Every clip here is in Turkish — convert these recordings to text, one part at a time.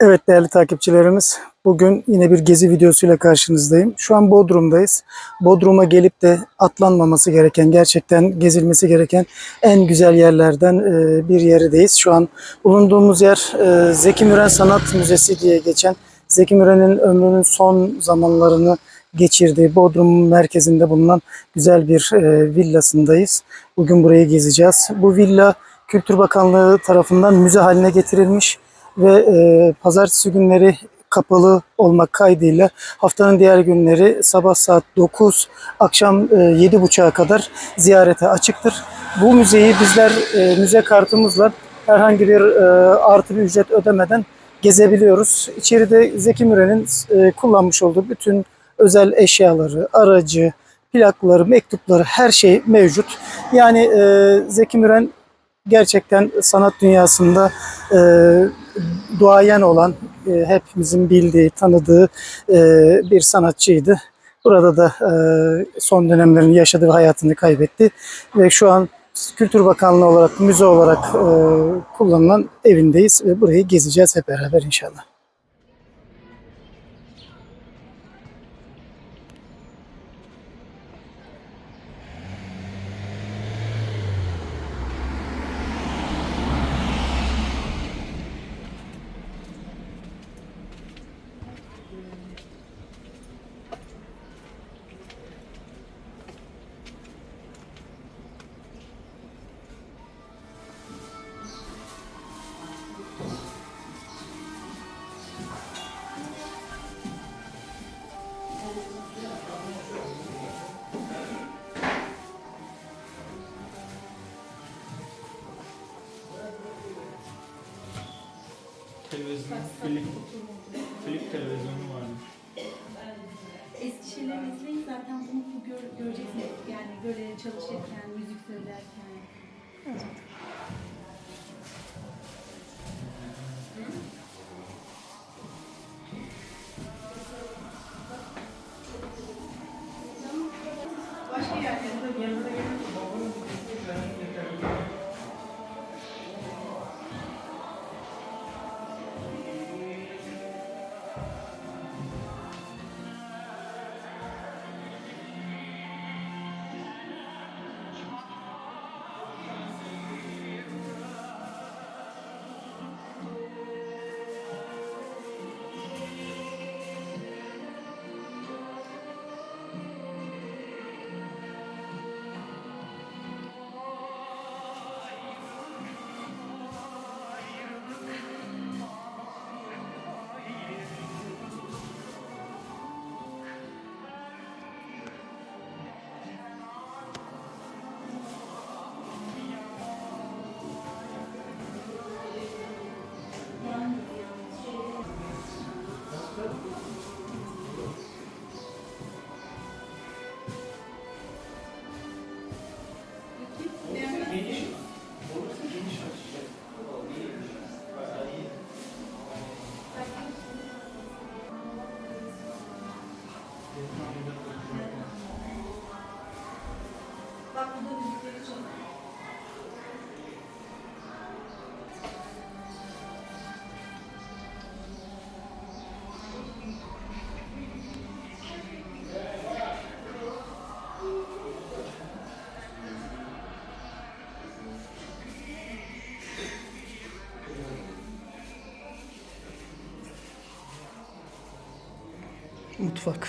Evet değerli takipçilerimiz, bugün yine bir gezi videosuyla karşınızdayım. Şu an Bodrum'dayız. Bodrum'a gelip de atlanmaması gereken, gerçekten gezilmesi gereken en güzel yerlerden e, bir yerindeyiz. Şu an bulunduğumuz yer e, Zeki Müren Sanat Müzesi diye geçen, Zeki Müren'in ömrünün son zamanlarını geçirdiği Bodrum merkezinde bulunan güzel bir e, villasındayız. Bugün burayı gezeceğiz. Bu villa Kültür Bakanlığı tarafından müze haline getirilmiş ve e, pazartesi günleri kapalı olmak kaydıyla haftanın diğer günleri sabah saat 9, akşam e, 7.30'a kadar ziyarete açıktır. Bu müzeyi bizler e, müze kartımızla herhangi bir e, artı bir ücret ödemeden gezebiliyoruz. İçeride Zeki Müren'in e, kullanmış olduğu bütün özel eşyaları, aracı, plakları, mektupları her şey mevcut. Yani e, Zeki Müren gerçekten sanat dünyasında e, duayen olan, e, hepimizin bildiği, tanıdığı e, bir sanatçıydı. Burada da e, son dönemlerini yaşadığı hayatını kaybetti ve şu an Kültür Bakanlığı olarak, müze olarak e, kullanılan evindeyiz ve burayı gezeceğiz hep beraber inşallah. Film, film televizyonu varmış. Eski şeyleri izleyin zaten bunu gör, göreceksiniz. Yani böyle çalışırken, müzik söylerken. Mutfak.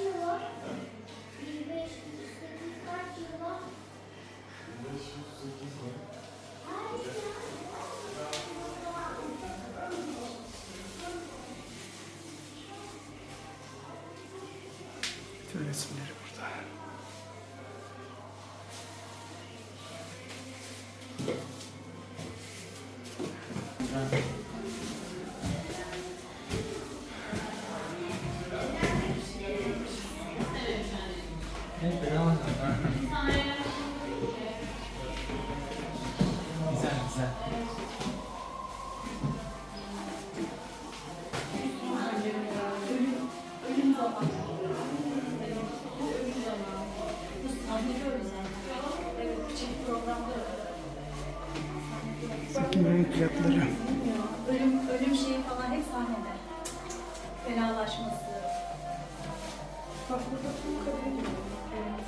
Kaç Bak burada tüm kadın gibi. Evet.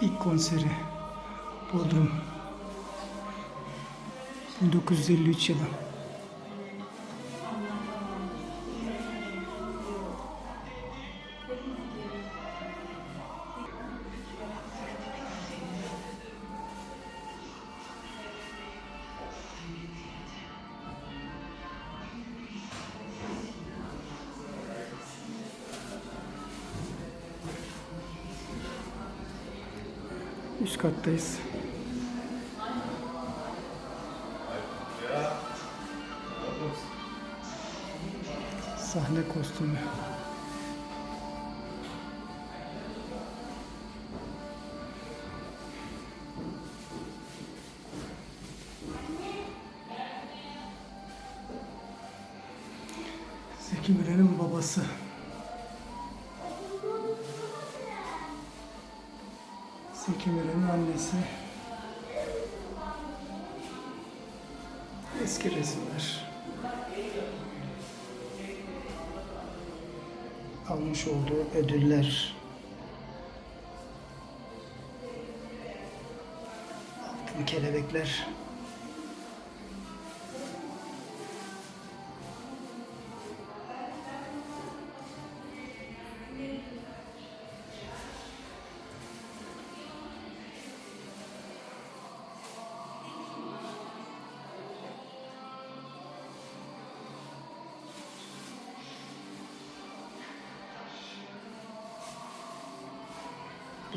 İlk konseri Bodrum 1953 yılı. Kattayız. Sahne kostümü. Almış olduğu ödüller. Altın kelebekler.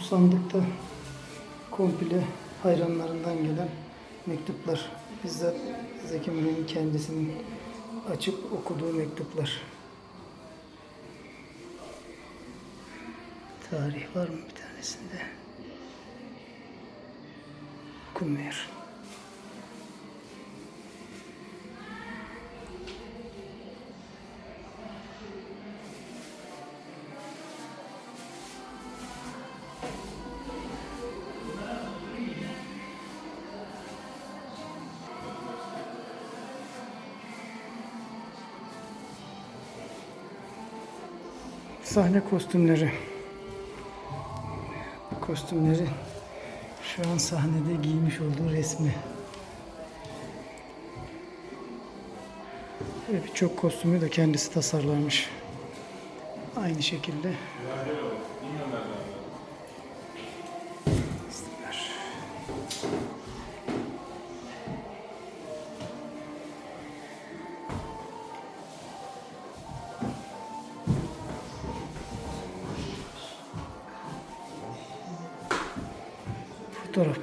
Bu sandıkta komple hayranlarından gelen mektuplar. Bizzat Zeki Müren'in kendisinin açıp okuduğu mektuplar. Tarih var mı bir tanesinde? Okunmuyor. Sahne kostümleri. Kostümleri şu an sahnede giymiş olduğu resmi. Ve birçok kostümü de kendisi tasarlamış. Aynı şekilde.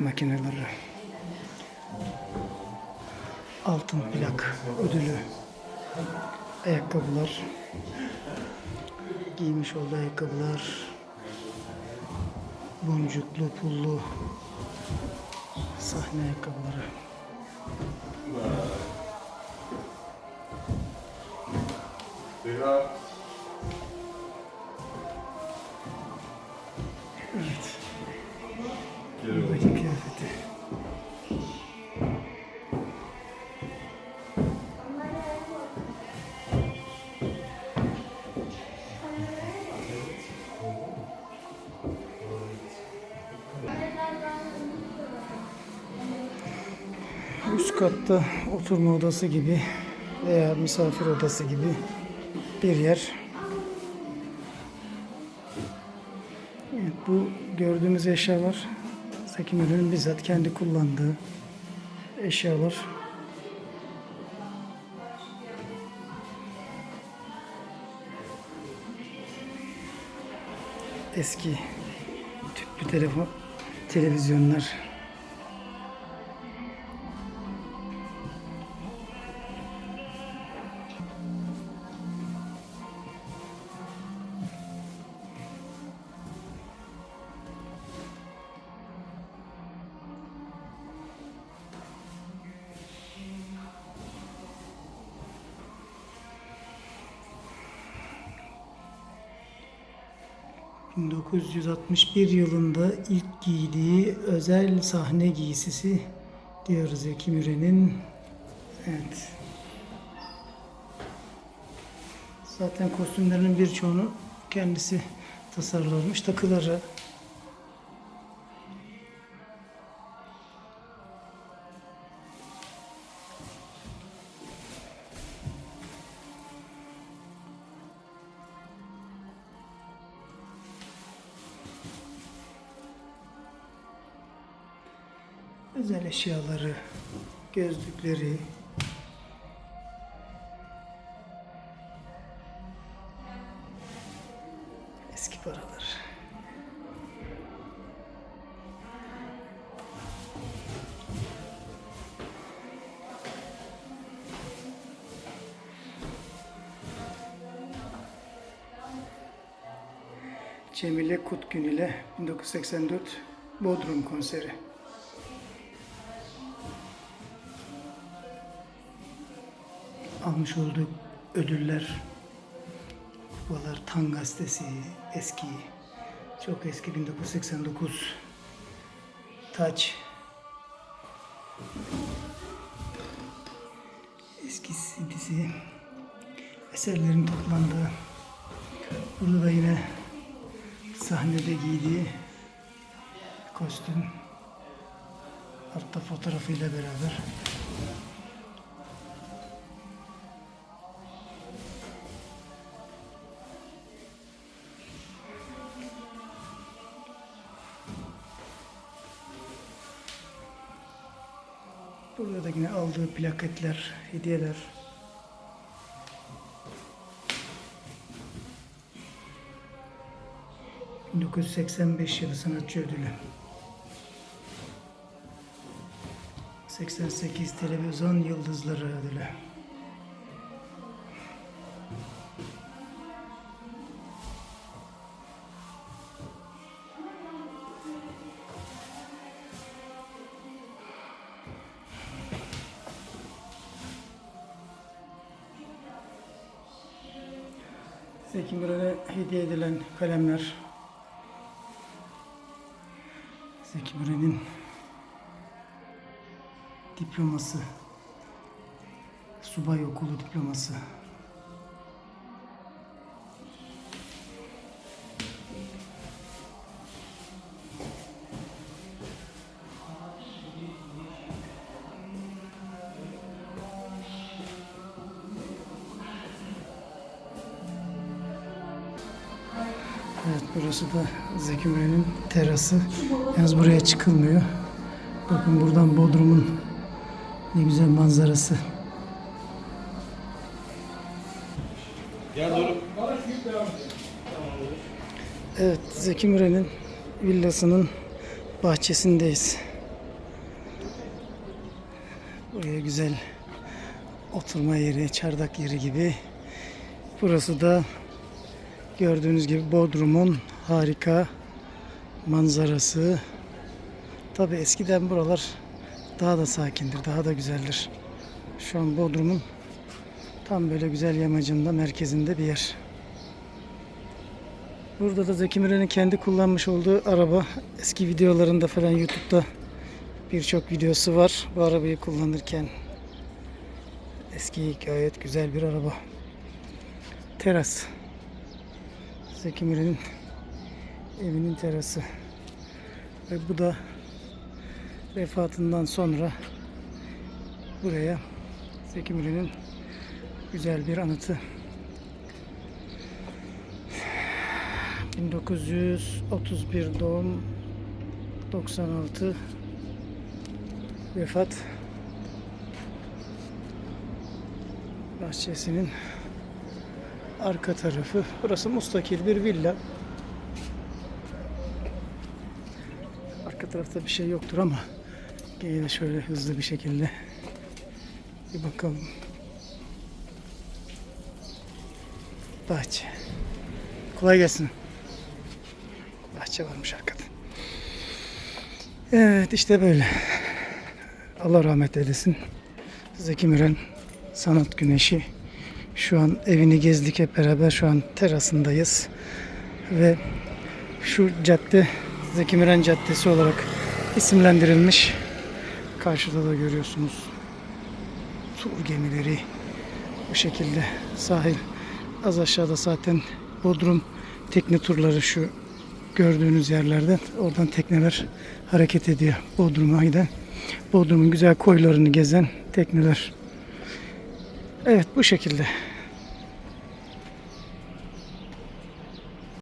Makineleri. Altın plak ödülü. Ayakkabılar. Giymiş olduğu ayakkabılar. Boncuklu, pullu sahne ayakkabıları. Zehra. Katta oturma odası gibi veya misafir odası gibi bir yer. Evet, bu gördüğümüz eşyalar Zeki Müren'in bizzat kendi kullandığı eşyalar. Eski tüplü telefon, televizyonlar. 1961 yılında ilk giydiği özel sahne giysisi diyoruz Zeki Müren'in. Evet. Zaten kostümlerinin birçoğunu kendisi tasarlamış. Takıları, özel eşyaları, gözlükleri, eski paralar. Cemile Kutgün ile 1984 Bodrum konseri. Almış olduğu ödüller, kupalar, Tan gazetesi, eski, çok eski 1989, Taç, eski CD'si, eserlerin toplandığı, burada da yine sahnede giydiği kostüm, altta fotoğrafıyla beraber aldığı plaketler, hediyeler. ...1985 yılı sanatçı ödülü. 88 televizyon yıldızları ödülü. Hediye edilen kalemler. Zeki Müren'in diploması. Subay okulu diploması. Evet burası da Zeki Müren'in terası. Yalnız buraya çıkılmıyor. Bakın buradan Bodrum'un ne güzel manzarası. Evet Zeki Müren'in villasının bahçesindeyiz. Buraya güzel oturma yeri, çardak yeri gibi. Burası da Gördüğünüz gibi Bodrum'un harika manzarası. Tabi eskiden buralar daha da sakindir, daha da güzeldir. Şu an Bodrum'un tam böyle güzel yamacında, merkezinde bir yer. Burada da Zeki Müren'in kendi kullanmış olduğu araba. Eski videolarında falan YouTube'da birçok videosu var. Bu arabayı kullanırken eski gayet güzel bir araba. Teras. Zeki Müren'in evinin terası. Ve bu da vefatından sonra buraya Zeki Müren'in güzel bir anıtı. 1931 doğum 96 vefat bahçesinin arka tarafı. Burası mustakil bir villa. Arka tarafta bir şey yoktur ama yine de şöyle hızlı bir şekilde bir bakalım. Bahçe. Kolay gelsin. Bahçe varmış arkada. Evet işte böyle. Allah rahmet eylesin. Zeki Müren sanat güneşi. Şu an evini gezdik hep beraber. Şu an terasındayız. Ve Şu cadde Zeki Müren Caddesi olarak isimlendirilmiş. Karşıda da görüyorsunuz tur gemileri bu şekilde sahil az aşağıda zaten Bodrum tekne turları şu gördüğünüz yerlerden oradan tekneler hareket ediyor Bodrum'a giden Bodrum'un güzel koylarını gezen tekneler evet bu şekilde